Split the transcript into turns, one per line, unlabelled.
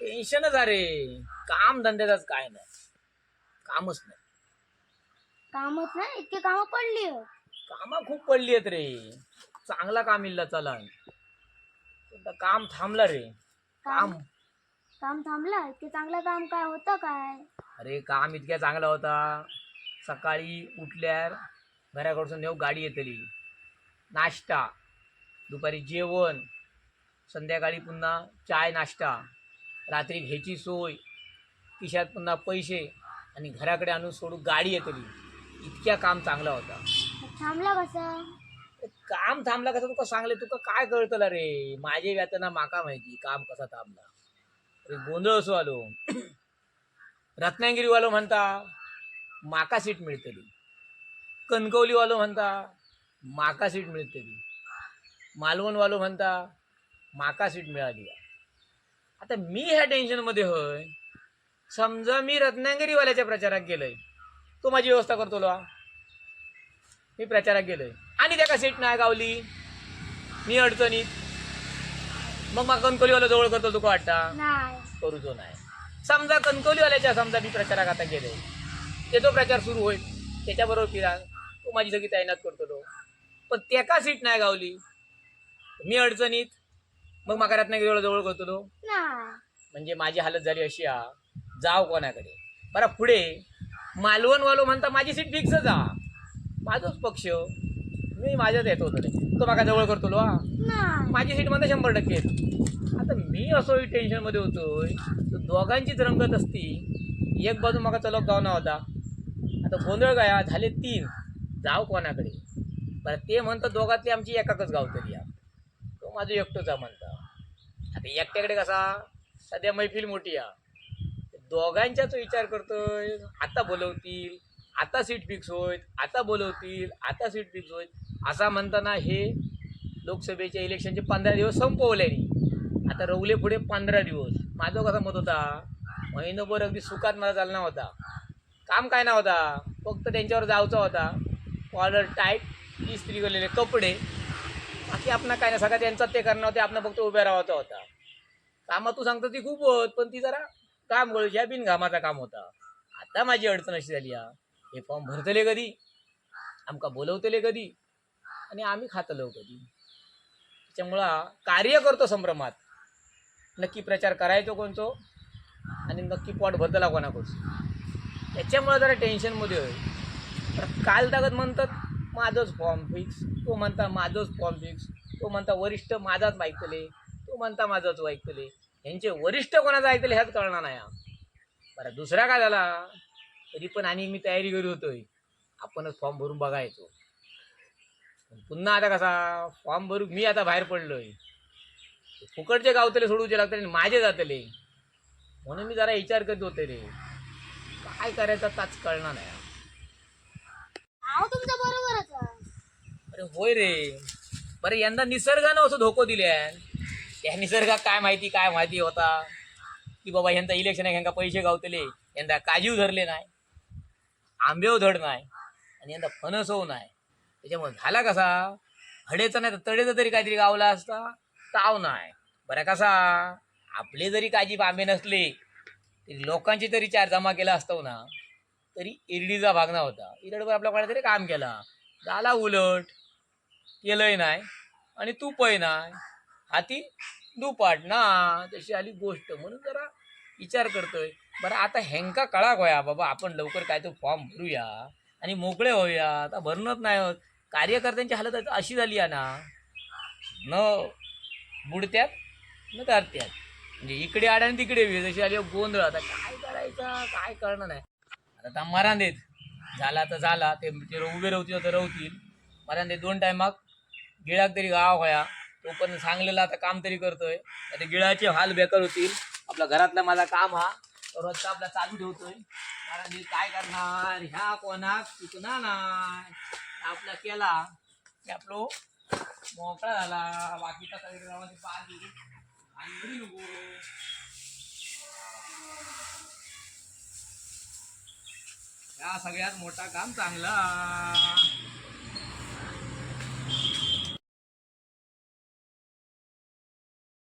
टेन्शनच अरे. काम धंद्याचाच काय नाही. कामच नाही.
कामच नाही? इतके काम पडली
कामं खूप पडली आहेत रे. चांगला काम इल्ला चला काम थांबला रे. काम?
काम. थांबलं? इतके चांगलं काम काय होतं काय?
अरे काम इतक्या चांगला होता. सकाळी उठल्यार घराकडसून नेऊ गाडी येतली. नाश्ता. दुपारी जेवण. संध्याकाळी पुन्हा चाय नाश्ता रात्री घ्यायची सोय खिशात पुन्हा पैसे आणि घराकडे आणून सोडून गाडी येतली. इतक्या काम चांगला होता.
थांबला कसं?
काम थांबला कसं? तुका सांगले तुका काय कळतला रे? माझे व्यातना माका माहिती काम कसा थांबला. अरे गोंधळ असो आलो. रत्नागिरीवालो म्हणता माका सीट मिळतली. कणकवलीवालो म्हणता माका सीट मिळतली. मालवणवालो म्हणता माका सीट मिळाली आता मी ह्या टेन्शनमध्ये होय समजा मी रत्नागिरीवाल्याच्या प्रचारात गेलोय तो माझी व्यवस्था करतो लो. मी प्रचारात गेलोय. आणि त्याका सीट नाही गावली. मी अडचणीत. मग मग कणकवलीवाला जवळ करतो तुका वाटता? करूचो नाही. समजा कणकवलीवाल्याच्या समजा मी प्रचारात आता गेले ते तो प्रचार सुरू होईल. त्याच्याबरोबर फिरा तो माझी सगळी तैनात करतो पण त्याका सीट नाही गावली. मी अडचणीत. मग माका रत्नागिरीवाला जवळ करतो तो म्हणजे माझी हालत झाली अशी हा. जाव कोणाकडे. बरं पुढे. मालवणवालो म्हणता माझी सीट फिक्स जा माझोच पक्ष. मी माझ्यात येतो होतो तो. माका जवळ करतो लो हा. माझी सीटमध्ये शंभर टक्के. आता मी असो टेन्शनमध्ये होतोय दोघांचीच रंगत असती. एक बाजू माका चलक गावना होता. आता गोंधळ गाया झाले तीन. जाव कोणाकडे. बरं ते म्हणतं दोघातली आमची एकाकच गावतली या माझं एकटोचा म्हणता. आता एकट्याकडे कसा? सध्या मैफिल मोठी या दोघांच्याच विचार करतोय. आता बोलवतील आता सीट फिक्स होईल आता बोलवतील आता सीट फिक्स होईल. असा म्हणताना हे लोकसभेच्या इलेक्शनचे पंधरा दिवस संपवल्याने आता रवले पुढे पंधरा दिवस. माझं कसा मत होता? महिनोभर अगदी सुखात मला चालणार होता. काम काय ना होता? फक्त त्यांच्यावर जायचा होता. कॉलर टाईट इस्त्री केलेले कपडे. बाकी आपण काय नाही सगळं त्यांचं ते करणार होते आपण फक्त उभे राहायचा होता. कामं तू सांगतो ती खूप होत पण ती जरा काम गोळीच्या बिनघामाचा काम होता. आता माझी अडचण अशी झाली हा. हे फॉर्म भरतले कधी? आमका बोलवतले कधी? आणि आम्ही खातलो कधी? त्याच्यामुळं कार्य करतो संभ्रमात. नक्की प्रचार करायचो कोणतो? आणि नक्की पोट भरतला कोणाकडचं त्याच्यामुळं जरा टेन्शनमध्ये होईल तर काल तागत म्हणतात माझंच फॉर्म फिक्स तो म्हणता माझंच फॉर्म फिक्स तो म्हणता वरिष्ठ माझाच ऐकतले तो म्हणता माझंच ऐकतले ह्यांचे वरिष्ठ कोणाचं ऐकतले ह्याच कळणार नाही हा. बरं दुसरा काय झाला? तरी पण आणि मी तयारी करीत होतोय. आपणच फॉर्म भरून बघायचो. पण पुन्हा आता कसा फॉर्म भरून मी आता बाहेर पडलोय. फुकटचे गावतले सोडूचे लागतले आणि माझे जातले. म्हणून मी जरा विचार करत होते रे. काय करायचं ताच कळणार नाही अरे होय रे. बरं यंदा निसर्गानं असं धोको दिले त्या निसर्गात काय माहिती काय माहिती होता? की बाबा यंदा इलेक्शन आहे ह्यांका पैसे गावतले यंदा काजीव धरले नाही आंबेव धड नाही आणि यंदा फणसव नाही. त्याच्यामुळे झाला कसा? हडेचा नाही तर तडेचा तरी काहीतरी गावला असता? ताव नाही. बरं कसा? आपले जरी काजी आंबे नसले तरी लोकांची तरी चार जमा केला असतो ना तरी इरडीचा भागना होता. इरडवर आपल्या तरी काम केला. झाला उलट. केलंय नाही आणि तूपही नाही. हाती दुपाट ना तशी आली गोष्ट. म्हणून जरा विचार करतोय. बरं आता हेंका कळा गोया बाबा आपण लवकर काय तो फॉर्म भरूया आणि मोकळे होऊया. आता भरणत नाही होत. कार्यकर्त्यांची हालत अशी झाली आहे ना न बुडत्यात न तारत्यात. म्हणजे इकडे आड आणि तिकडे जशी आली गोंधळ. आता काय करायचं? काय कळणार नाही. आता मरान देत झाला तर झाला. ते ते उभे राहतील तर राहतील. मला ते दोन टायमाक गिळाक तरी गाव होया. तो पण सांगलेला आता काम तरी करतोय. आता गिळाचे हाल बेकार होतील. आपल्या घरातला माझा काम हा. रोजचा आपला चालू ठेवतोय. कारण मी काय करणार? ह्या कोणाक चुकणार नाही. आपला केला. की आपलो मोकळा झाला. बाकीचा सगळे गावाचे पाच आणि ह्या नको. या सगळ्यात मोठा काम चांगला.